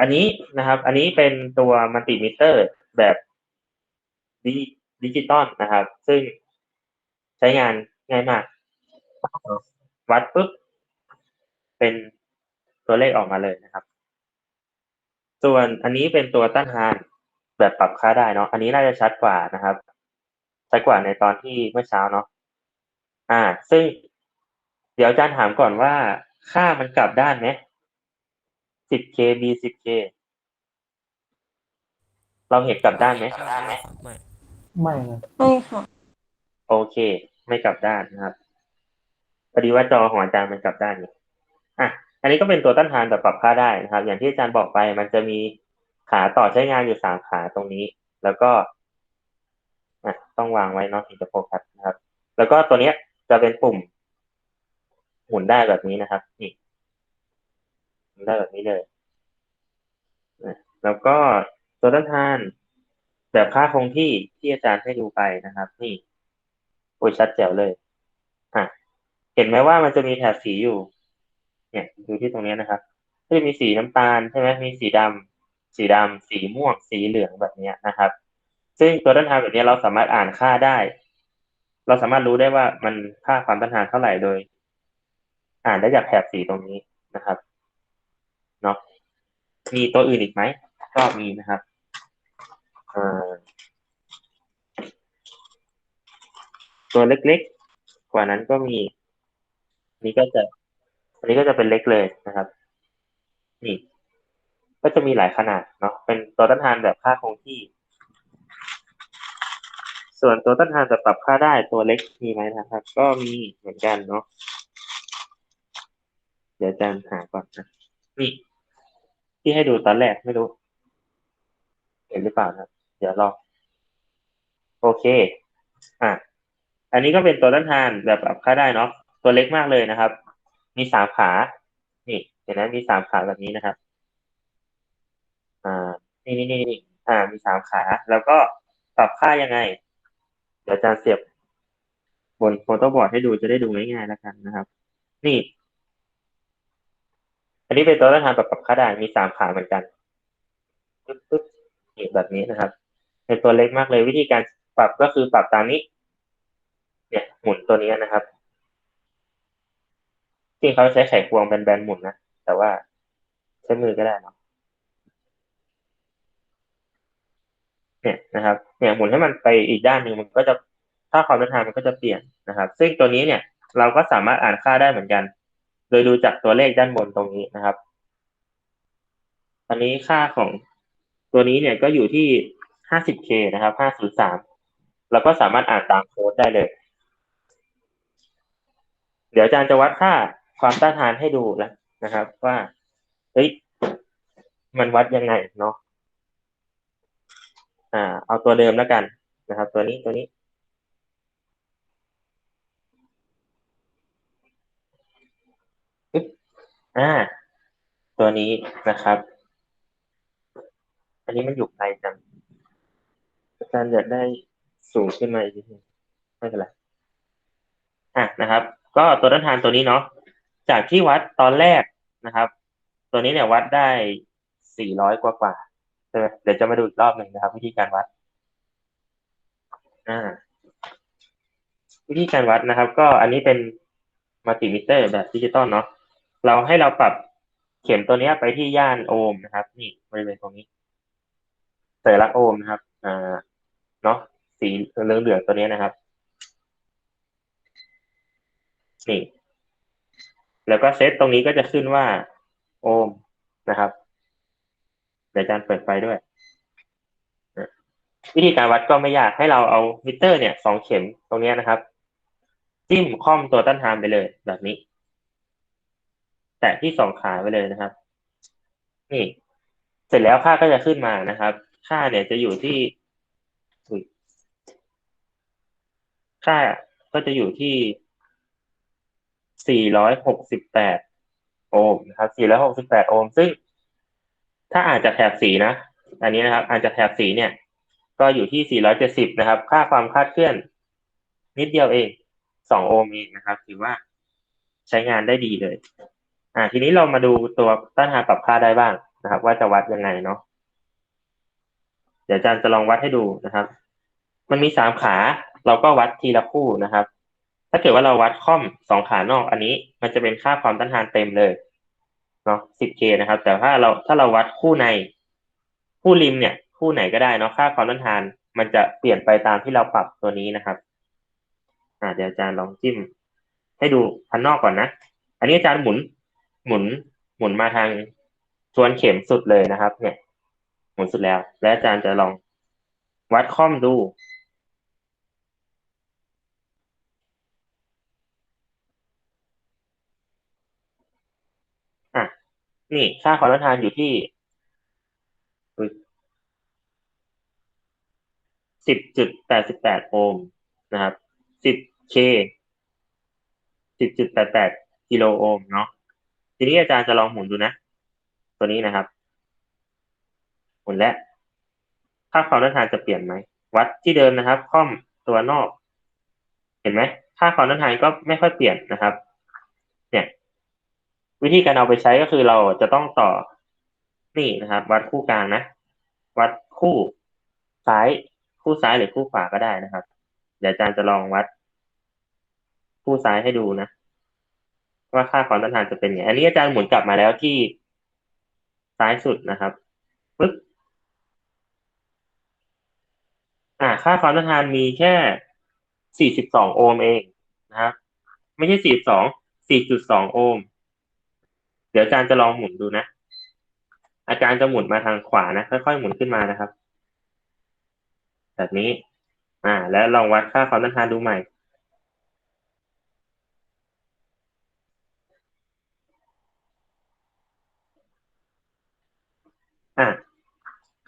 อันนี้นะครับ อันนี้เป็นตัวมัลติมิเตอร์แบบดิจิตอลนะครับ ซึ่งใช้งานง่ายมาก วัดปุ๊บ เป็นตัวเลขออกมาเลยนะครับ ส่วนอันนี้เป็นตัวต้านทานแบบปรับค่าได้เนาะ อันนี้น่าจะชัดกว่านะครับ ชัดกว่าในตอนที่เมื่อเช้าเนาะ อ่า ซึ่งเดี๋ยวอาจารย์ถามก่อนว่าค่ามันกลับด้านไหม 10k b 10k เราเห็นกลับด้านไหมไม่ไม่นะไม่ค่ะ โอเค ไม่กลับด้านนะครับพอดีว่าจอของอาจารย์มันกลับด้านอยู่อะ อันนี้ก็เป็นตัวต้านทานแบบปรับค่าได้นะครับ อย่างที่อาจารย์บอกไป มันจะมีขาต่อใช้งานอยู่สามขาตรงนี้ แล้วก็อะต้องวางไว้เนาะถึงจะโฟกัสนะครับ แล้วก็ตัวเนี้ยจะเป็นปุ่ม หมุนได้แบบนี้นะครับ นี่หมุน ได้แบบนี้เลยนะแล้วก็ตัวต้านทานแบบค่าคงที่ที่อาจารย์ให้ดูไปนะครับ นี่โอ้ยชัดแจ๋วเลยอะเห็นไหมว่ามันจะมีแถบสีอยู่ เนี่ยดูที่ตรงนี้นะครับก็จะมีสีน้ำตาลใช่ไหมมีสีดำสีดำสีม่วง สีเหลืองแบบเนี้ยนะครับ ซึ่งตัวต้านทานแบบนี้เราสามารถอ่านค่าได้ เราสามารถรู้ได้ว่ามันค่าความต้านทานเท่าไหร่โดย อ่านได้จากแถบสีตรงนี้นะครับ มีตัวอื่นอีกไหมก็มีนะครับตัวเล็กๆ กว่านั้นก็มีนนี้ก็จะอันนี้ก็จะเป็นเล็กเลยนะครับ นี่ก็จะมีหลายขนาดเนาะเป็นตัวต้านทานแบบค่าคงที่ ส่วนตัวต้านทานแบบปรับค่าได้ตัวเล็กมีไหมนะครับ ก็มีเหมือนกันเนาะเดี๋ยวอาจารย์หาก่อนนะนี่ ที่ให้ดูตอนแรกไม่รู้ เห็นหรือเปล่าครับเดี๋ยวรอโอเค อะ อันนี้ก็เป็นตัวต้านทานแบบปรับค่าได้เนาะตัวเล็กมากเลยนะครับ มีสามขา นี่เห็นไหมมีสามขาแบบนี้นะครับ อ่านี่นี่นี่นี่อ่า มีสามขา แล้วก็ปรับค่ายังไง เดี๋ยวอาจารย์เสียบบนโฟโต้บอร์ดให้ดูจะได้ดูง่ายๆแล้วกันนะครับ นี่ อันนี้เป็นตัวต้นทานแบบปรับค่าได้มีสามขาเหมือนกันปึ๊บปึ๊บแบบนี้นะครับ เป็นตัวเล็กมากเลยวิธีการปรับก็คือปรับตามนี้ เนี่ยหมุนตัวนี้นะครับจริงเขาใช้ไขควงแบนๆหมุนนะแต่ว่าใช้มือก็ได้เนาะเนี่ยนะครับเนี่ยหมุนให้มันไปอีกด้านหนึ่งมันก็จะค่าความต้านทานมันก็จะเปลี่ยนนะครับ ซึ่งตัวนี้เนี่ย เราก็สามารถอ่านค่าได้เหมือนกัน โดยดูจากตัวเลขด้านบนตรงนี้นะครับ อันนี้ค่าของตัวนี้เนี่ยก็อยู่ที่ 50k นะครับ 503เราก็สามารถอ่านตามโค้ดได้เลย เดี๋ยวอาจารย์จะวัดค่าความต้านทานให้ดูนะนะครับ ว่า เฮ้ย มันวัดยังไงเนาะ อ่า เอาตัวเดิมแล้วกันนะครับ ตัวนี้ตัวนี้ อึ๊บ อ่า ตัวนี้นะครับ อันนี้มันอยู่ไกลจังอาจารย์อยากได้สูงขึ้นมาอีกนิดนึงไม่เป็นไรอะนะครับ ก็ตัวต้านทานตัวนี้เนาะจากที่วัดตอนแรกนะครับ ตัวนี้เนี่ยวัดได้400กว่ากว่าใช่ไหมเดี๋ยวจะมาดูอีกรอบหนึ่งนะครับ วิธีการวัด อ่า วิธีการวัดนะครับ ก็อันนี้เป็นมัลติมิเตอร์แบบดิจิตอลเนาะ เราให้เราปรับเข็มตัวนี้ไปที่ย่านโอห์มนะครับ นี่บริเวณตรงนี้สัญลักษณ์โอห์มนะครับ อ่า เนาะสีเหลืองๆตัวนี้นะครับ นี่ แล้วก็เซตตรงนี้ก็จะขึ้นว่าโอห์มนะครับเดี๋ยวอาจารย์เปิดไฟด้วย วิธีการวัดก็ไม่ยากให้เราเอามิเตอร์เนี่ยสองเข็มตรงนี้นะครับ จิ้มค่อมตัวต้านทานไปเลยแบบนี้ ตะที่สองขาไปเลยนะครับ นี่เสร็จแล้วค่าก็จะขึ้นมานะครับ ค่าเนี่ยจะอยู่ที่ค่าก็จะอยู่ที่ 468 โอห์มนะครับ 468 โอห์ม ซึ่ง ถ้าอ่านจากแถบสีนะ อันนี้นะครับ อ่านจากแถบสีเนี่ย ก็อยู่ที่ 470 นะครับ ค่าความคาดเคลื่อน นิดเดียวเอง 2 โอห์มเองนะครับ ถือว่าใช้งานได้ดีเลย อ่า ทีนี้เรามาดูตัวต้านทานปรับค่าได้บ้างนะครับ ว่าจะวัดยังไงเนาะเดี๋ยวอาจารย์จะลองวัดให้ดูนะครับ มันมีสามขา เราก็วัดทีละคู่นะครับ ถ้าเกิดว่าเราวัดค่อมสองขานอก อันนี้ มันจะเป็นค่าความต้านทานเต็มเลยเนาะ 10k นะครับ แต่ถ้าเราถ้าเราวัดคู่ใน คู่ริมเนี่ย คู่ไหนก็ได้เนาะค่าความต้านทาน มันจะเปลี่ยนไปตามที่เราปรับตัวนี้นะครับ อ่าเดี๋ยวอาจารย์ลองจิ้ม ให้ดูพันนอกก่อนนะ อันนี้อาจารย์หมุน หมุนหมุนมาทางทวนเข็มสุดเลยนะครับ เนี่ย หมุนสุดแล้ว และอาจารย์จะลองวัดค่อมดู อะ นี่ค่าความต้านทานอยู่ที่สิบจุดแปดสิบแปดโอห์มนะครับสิบเคสิบจุดแปดแปดกิโลโอห์มเนาะ ทีนี้อาจารย์จะลองหมุนดูนะ ตัวนี้นะครับ หมุนแล้วค่าความต้านทานจะเปลี่ยนไหม วัดที่เดิมนะครับ ค่อมตัวนอก เห็นไหม ค่าความต้านทานก็ไม่ค่อยเปลี่ยนนะครับ เนี่ย วิธีการเอาไปใช้ก็คือเราจะต้องต่อ นี่นะครับ วัดคู่กลางนะ วัดคู่ซ้าย คู่ซ้ายหรือคู่ขวาก็ได้นะครับ เดี๋ยวอาจารย์จะลองวัด คู่ซ้ายให้ดูนะ ว่าค่าความต้านทานจะเป็นไง อันนี้อาจารย์หมุนกลับมาแล้วที่ซ้ายสุดนะครับปึ๊บอ่า ค่าความต้านทานมีแค่ 42 โอห์มเองนะครับ ไม่ใช่ 42 4.2 โอห์ม เดี๋ยวอาจารย์จะลองหมุนดูนะ อาจารย์จะหมุนมาทางขวานะ ค่อยๆหมุนขึ้นมานะครับ แบบนี้ อ่า แล้วลองวัดค่าความต้านทานดูใหม่ อะ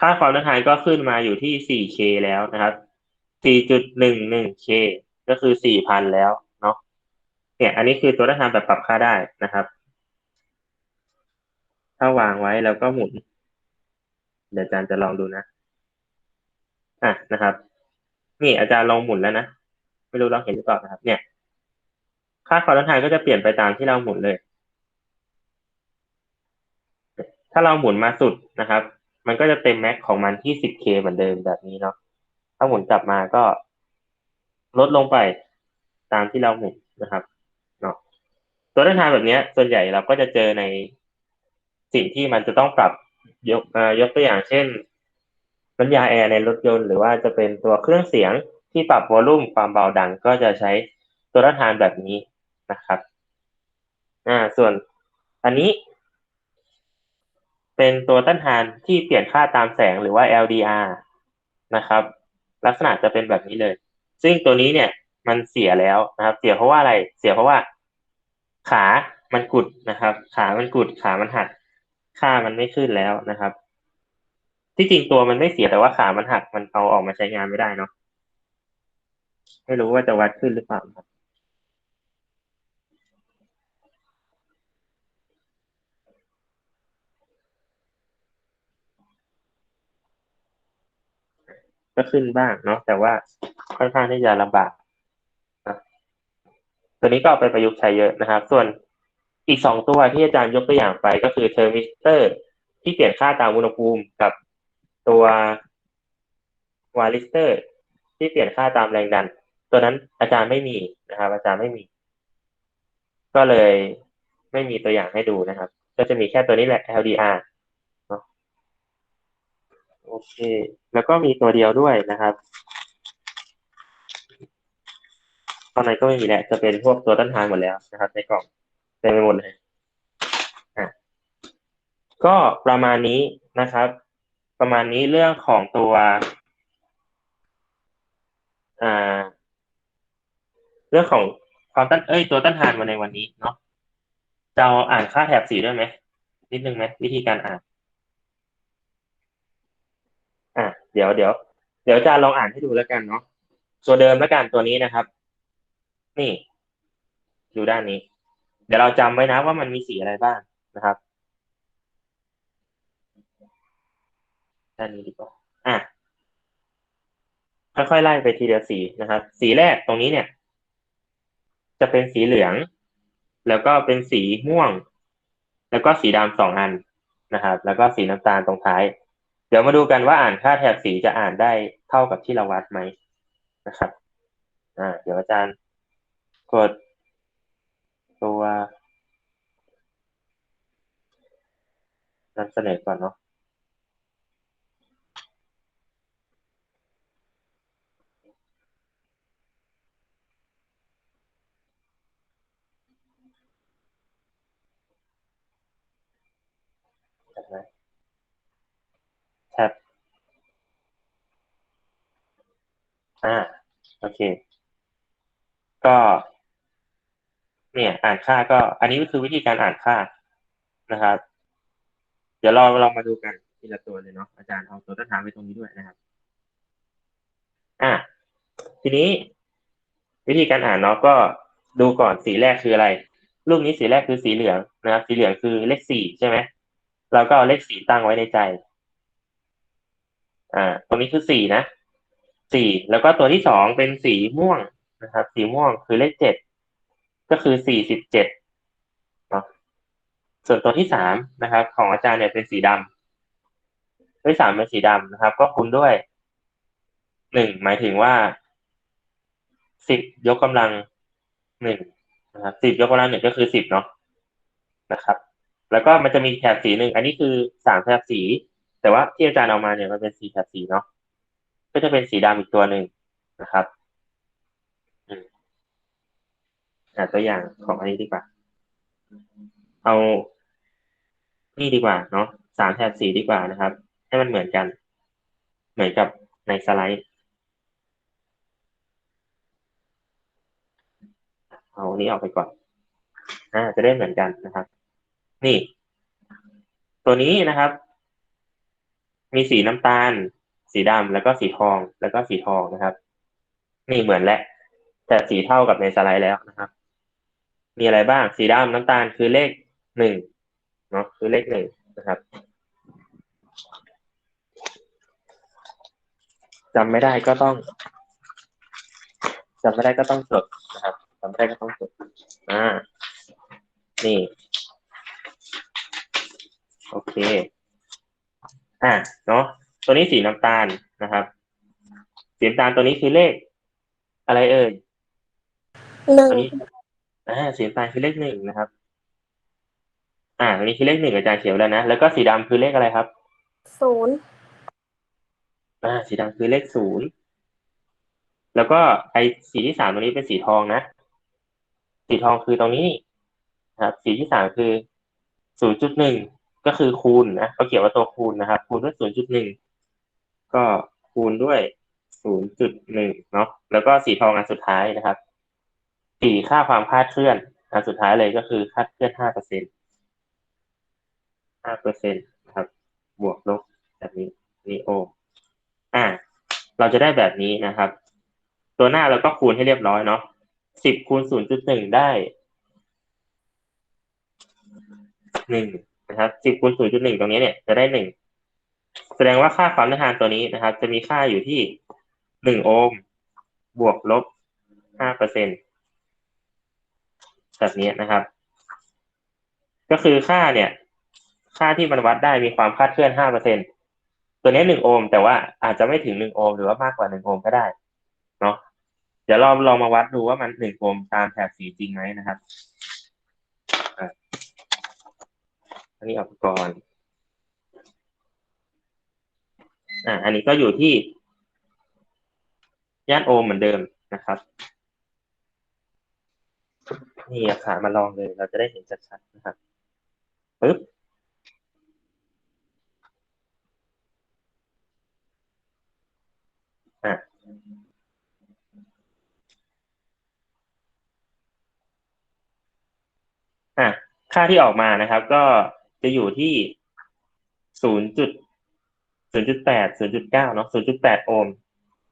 ค่าความต้านทานก็ขึ้นมาอยู่ที่ 4k แล้วนะครับ 4.11k ก็คือ 4,000 แล้วเนาะ เนี่ย อันนี้คือตัวต้านทานแบบปรับค่าได้นะครับ ถ้าวางไว้แล้วก็หมุน เดี๋ยวอาจารย์จะลองดูนะ อะนะครับ นี่อาจารย์ลองหมุนแล้วนะ ไม่รู้เราเห็นหรือเปล่านะครับ เนี่ย ค่าความต้านทานก็จะเปลี่ยนไปตามที่เราหมุนเลย ถ้าเราหมุนมาสุดนะครับ มันก็จะเต็มแม็กของมันที่ 10k เหมือนเดิมแบบนี้เนาะ ถ้าหมุนกลับมาก็ลดลงไปตามที่เราหมุนนะครับเนาะตัวต้านทานแบบนี้ส่วนใหญ่เราก็จะเจอในสิ่งที่มันจะต้องปรับยกยกตัวอย่างเช่นน้ำยาแอร์ในรถยนต์หรือว่าจะเป็นตัวเครื่องเสียงที่ปรับวอลลุ่มความเบาดังก็จะใช้ตัวต้านทานแบบนี้นะครับ อ่า ส่วนอันนี้ เป็นตัวต้านทานที่เปลี่ยนค่าตามแสงหรือว่า LDR นะครับ ลักษณะจะเป็นแบบนี้เลย ซึ่งตัวนี้เนี่ยมันเสียแล้วนะครับ เสียเพราะว่าอะไร เสียเพราะว่า ขามันกุดนะครับ ขามันกุด ขามันหัก ค่ามันไม่ขึ้นแล้วนะครับ ที่จริงตัวมันไม่เสียแต่ว่าขามันหัก มันเอาออกมาใช้งานไม่ได้เนาะ ไม่รู้ว่าจะวัดขึ้นหรือเปล่าครับ ก็ขึ้นบ้างเนาะแต่ว่าค่อนข้างที่จะลำบากตัวนี้ก็เอาไปประยุกต์ใช้เยอะนะครับ ส่วนอีกสองตัวที่อาจารย์ยกตัวอย่างไปก็คือเทอร์มิสเตอร์ที่เปลี่ยนค่าตามอุณหภูมิกับตัววาลิสเตอร์ที่เปลี่ยนค่าตามแรงดัน ตัวนั้นอาจารย์ไม่มีนะครับ อาจารย์ไม่มี ก็เลยไม่มีตัวอย่างให้ดูนะครับ ก็จะมีแค่ตัวนี้แหละ LDR โอเค แล้วก็มีตัวเดียวด้วยนะครับตอนนั้นก็ไม่มีแหละจะเป็นพวกตัวต้นทานหมดแล้วนะครับ ในกล่องเต็มไปหมดเลยอะก็ประมาณนี้นะครับ ประมาณนี้เรื่องของตัวอ่า เรื่องของความต้านเอ้ยตัวต้านทานมาในวันนี้เนาะจะเอาอ่านค่าแถบสีด้วยไหมนิดนึงไหมวิธีการอ่าน อะ เดี๋ยวเดี๋ยวเดี๋ยวจะลองอ่านให้ดูแล้วกันเนาะตัวเดิมแล้วกันตัวนี้นะครับ นี่ ดูด้านนี้ เดี๋ยวเราจำไว้นะว่ามันมีสีอะไรบ้างนะครับด้านนี้ดีกว่าอะค่อยๆไล่ไปทีเดียวสีนะครับ สีแรกตรงนี้เนี่ย จะเป็นสีเหลือง แล้วก็เป็นสีม่วง แล้วก็สีดำสองอันนะครับ แล้วก็สีน้ำตาลตรงท้าย เดี๋ยวมาดูกันว่าอ่านค่าแถบสีจะอ่านได้เท่ากับที่เราวัดไหมนะครับ อ่า เดี๋ยวอาจารย์กดตัว นำเสนอก่อนเนาะแท็บ อ่า โอเค ก็ เนี่ย อ่านค่าก็ อันนี้ก็คือวิธีการอ่านค่านะครับ เดี๋ยวเราลองมาดูกันทีละตัวเลยเนาะอาจารย์เอาตัวต้นทางไว้ตรงนี้ด้วยนะครับ อะทีนี้ วิธีการอ่านเนาะก็ดูก่อนสีแรกคืออะไร รูปนี้สีแรกคือสีเหลืองนะครับ สีเหลืองคือเลขสี่ใช่ไหมเราก็เอาเลขสี่ตั้งไว้ในใจ อ่า ตรงนี้คือสี่นะ สี่แล้วก็ตัวที่สองเป็นสีม่วงนะครับ สีม่วงคือเลขเจ็ดก็คือสี่สิบเจ็ดเนาะส่วนตัวที่สามนะครับ ของอาจารย์เนี่ยเป็นสีดำตัวที่สามเป็นสีดำนะครับ ก็คูณด้วยหนึ่งหมายถึงว่าสิบยกกำลังหนึ่งนะครับสิบยกกำลังหนึ่งก็คือสิบเนาะนะครับ แล้วก็มันจะมีแถบสีหนึ่งอันนี้คือสามแถบสี แต่ว่าที่อาจารย์เอามาเนี่ยมันเป็นสีแถบสีเนาะ ก็จะเป็นสีดำอีกตัวหนึ่งนะครับอืมอ่าตัวอย่างของอันนี้ดีกว่า เอานี่ดีกว่าเนาะสามแถบสีดีกว่านะครับ ให้มันเหมือนกัน เหมือนกับในสไลด์เอานี้ออกไปก่อนอ่าจะได้เหมือนกันนะครับ นี่ ตัวนี้นะครับ มีสีน้ำตาล สีดำแล้วก็สีทองแล้วก็สีทองนะครับ นี่เหมือนและ แต่สีเท่ากับในสไลด์แล้วนะครับ มีอะไรบ้างสีดำน้ำตาลคือเลขหนึ่งเนาะคือเลขหนึ่งนะครับจำไม่ได้ก็ต้องจำไม่ได้ก็ต้องจดนะครับจำไม่ได้ก็ต้องจดอ่านี่โอเค อ่าเนาะ นี้สีน้ำตาลนะครับ สีน้ำตาลตัวนี้คือเลข อะไรเอ่ยหนึ่งตัวนี้อ่าสีน้ำตาลคือเลขหนึ่งนะครับ อ่าตัวนี้คือเลขหนึ่งอาจารย์เขียนแล้วนะแล้วก็สีดำคือเลขอะไรครับศูนย์อ่า สีดำคือเลขศูนย์แล้วก็ไอสีที่สามตรงนี้เป็นสีทองนะ สีทองคือตรงนี้นะครับ สีที่สามคือศูนย์จุดหนึ่งก็คือคูณนะเขาเขียนว่าตัวคูณนะครับ คูณด้วยศูนย์จุดหนึ่ง ก็คูณด้วยศูนย์จุดหนึ่งเนาะแล้วก็สีทองอันสุดท้ายนะครับสีค่าความคาดเคลื่อนอันสุดท้ายเลยก็คือคาดเคลื่อนห้าเปอร์เซ็นห้าเปอร์เซ็นนะครับ บวกลบแบบนี้นี่โออ่า เราจะได้แบบนี้นะครับ ตัวหน้าเราก็คูณให้เรียบร้อยเนาะสิบคูณศูนย์จุดหนึ่งได้หนึ่งนะครับสิบคูณศูนย์จุดหนึ่งตรงนี้เนี่ยจะได้หนึ่ง แสดงว่าค่าความต้านทานตัวนี้นะครับ จะมีค่าอยู่ที่หนึ่งโอห์มบวกลบห้าเปอร์เซ็นแบบนี้นะครับ ก็คือค่าเนี่ย ค่าที่มันวัดได้มีความคาดเคลื่อนห้าเปอร์เซ็นตัวนี้หนึ่งโอห์มแต่ว่าอาจจะไม่ถึงหนึ่งโอห์มหรือว่ามากกว่าหนึ่งโอห์มก็ได้เนาะเดี๋ยวเราลองมาวัดดูว่ามันหนึ่งโอห์มตามแถบสีจริงไหมนะครับอันนี้ออกก่อน อ่าอันนี้ก็อยู่ที่ย่านโอห์มเหมือนเดิมนะครับนี่ขามาลองเลย เราจะได้เห็นชัดๆนะครับปึ๊บอะอะค่าที่ออกมานะครับ ก็จะอยู่ที่ศูนย์จุด ศูนย์จุดแปดศูนย์จุดเก้าเนาะศูนย์จุดแปดโอห์ม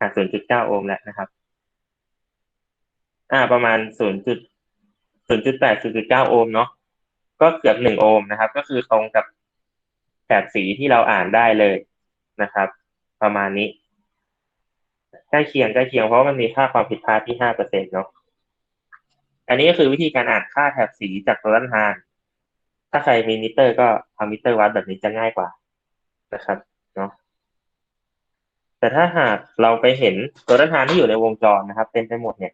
อะศูนย์จุดเก้าโอห์มแหล้วนะครับ อ่า ประมาณศูนย์จุดศูนย์จุดแปดศูนย์จุดเก้าโอห์มเนาะก็เกือบหนึ่งโอห์มนะครับ ก็คือตรงกับแถบสีที่เราอ่านได้เลยนะครับ ประมาณนี้ใกล้เคียงใกล้เคียงเพราะมันมีค่าความผิดพลาดที่ห้าเปอร์เซ็นต์เนาะอันนี้ก็คือวิธีการอ่านค่าแถบสีจากตัวต้นทานถถ้าใครมีมิเตอร์ก็เอามิเตอร์วัดแบบนี้จะง่ายกว่านะครับ แต่ถ้าหากเราไปเห็นตัวต้านทานที่อยู่ในวงจรนะครับเต็มไปหมดเนี่ย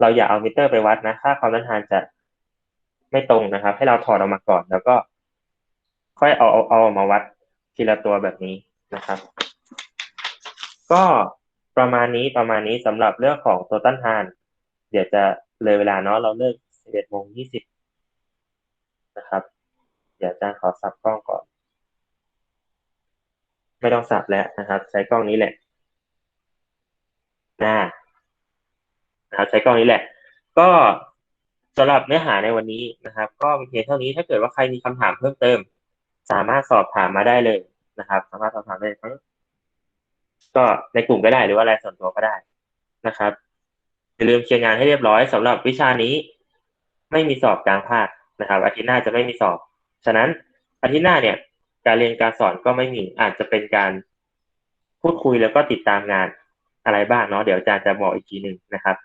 เราอย่าเอามิเตอร์ไปวัดนะถ้าความต้านทานจะไม่ตรงนะครับ ให้เราถอดออกมาก่อน แล้วก็ ค่อยเอาเอาเอามาวัดทีละตัวแบบนี้นะครับ ก็ประมาณนี้ประมาณนี้สำหรับเรื่องของตัวต้านทาน เดี๋ยวจะเลยเวลาเนาะเราเลิก11โมง20นะครับ เดี๋ยวอาจารย์ขอสับกล้องก่อน ไม่ต้องสับแล้วนะครับ ใช้กล้องนี้แหละ นะนะครับใช้กล้องนี้แหละ ก็สำหรับเนื้อหาในวันนี้นะครับ ก็มีเพียงเท่านี้ถ้าเกิดว่าใครมีคำถามเพิ่มเติม สามารถสอบถามมาได้เลยนะครับ สามารถสอบถามได้ทั้งก็ในกลุ่มก็ได้หรือว่าอะไรส่วนตัวก็ได้นะครับอย่าลืมเคลียร์งานให้เรียบร้อยสำหรับวิชานี้ ไม่มีสอบกลางภาคนะครับ อาทิตย์หน้าจะไม่มีสอบ ฉะนั้นอาทิตย์หน้าเนี่ย การเรียนการสอนก็ไม่มีอาจจะเป็นการพูดคุยแล้วก็ติดตามงาน อะไรบ้างเนาะเดี๋ยวอาจารย์จะบอกอีกทีหนึ่งนะครับ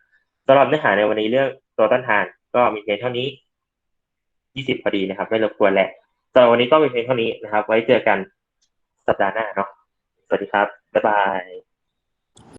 สำหรับเนื้อหาในวันนี้เรื่องตัวต้านทานก็มีเพียงเท่านี้ 20พอดีนะครับ ไม่รบกวนแหละสำหรับวันนี้ก็มีเพียงเท่านี้นะครับ ไว้เจอกันสัปดาห์หน้าเนาะสวัสดีครับบ๊ายบาย